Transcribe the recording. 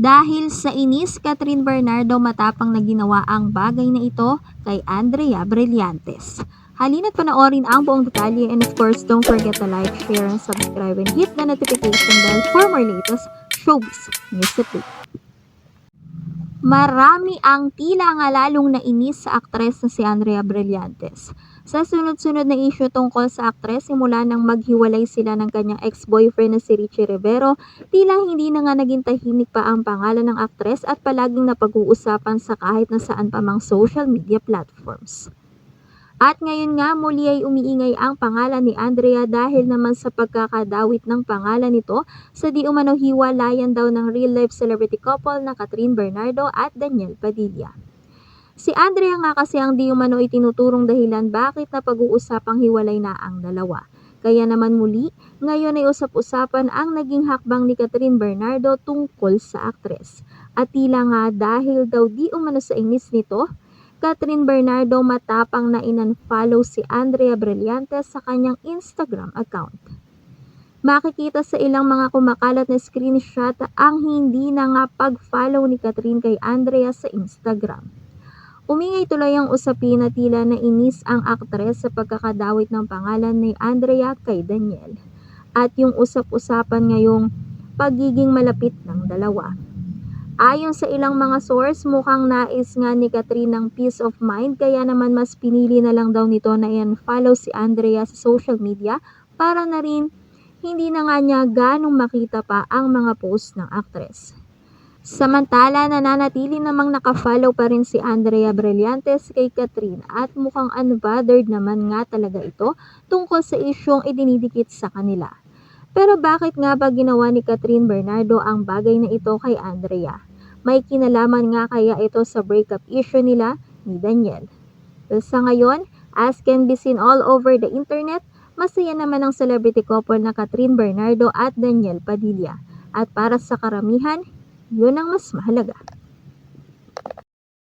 Dahil sa inis, Catherine Bernardo matapang na ginawa ang bagay na ito kay Andrea Brillantes. Halina't panoorin ang buong detalye and of course, don't forget to like, share, and subscribe and hit the notification bell for more latest showbiz news update. Marami ang tila nga lalong nainis sa aktres na si Andrea Brillantes. Sa sunod-sunod na issue tungkol sa aktres, simula nang maghiwalay sila ng kanyang ex-boyfriend na si Richie Rivero, tila hindi na nga naging tahimik pa ang pangalan ng aktres at palaging napag-uusapan sa kahit na saan pa mang social media platforms. At ngayon nga muli ay umiingay ang pangalan ni Andrea dahil naman sa pagkakadawit ng pangalan nito sa di umano hiwalayan daw ng real-life celebrity couple na Catherine Bernardo at Daniel Padilla. Si Andrea nga kasi ang di umano itinuturong dahilan bakit na pag-uusapang hiwalay na ang dalawa. Kaya naman muli, ngayon ay usap-usapan ang naging hakbang ni Catherine Bernardo tungkol sa aktres. At tila nga dahil daw di umano sa inis nito, Catherine Bernardo matapang na inunfollow si Andrea Brillantes sa kanyang Instagram account. Makikita sa ilang mga kumakalat na screenshot ang hindi na nga pag-follow ni Catherine kay Andrea sa Instagram. Umingay tuloy ang usapin na tila na inis ang aktres sa pagkakadawit ng pangalan ni Andrea kay Daniel. At yung usap-usapan ngayong pagiging malapit ng dalawa. Ayon sa ilang mga source, mukhang nais nga ni Catherine ng peace of mind kaya naman mas pinili na lang daw nito na i-unfollow si Andrea sa social media para na rin hindi na nga niya ganong makita pa ang mga post ng aktres. Samantala, nananatili namang nakafollow pa rin si Andrea Brillantes kay Catherine at mukhang unbothered naman nga talaga ito tungkol sa isyong idinidikit sa kanila. Pero bakit nga ba ginawa ni Catherine Bernardo ang bagay na ito kay Andrea? May kinalaman nga kaya ito sa breakup issue nila ni Daniel. Well, sa ngayon, as can be seen all over the internet, masaya naman ang celebrity couple na Catherine Bernardo at Daniel Padilla. At para sa karamihan, yun ang mas mahalaga.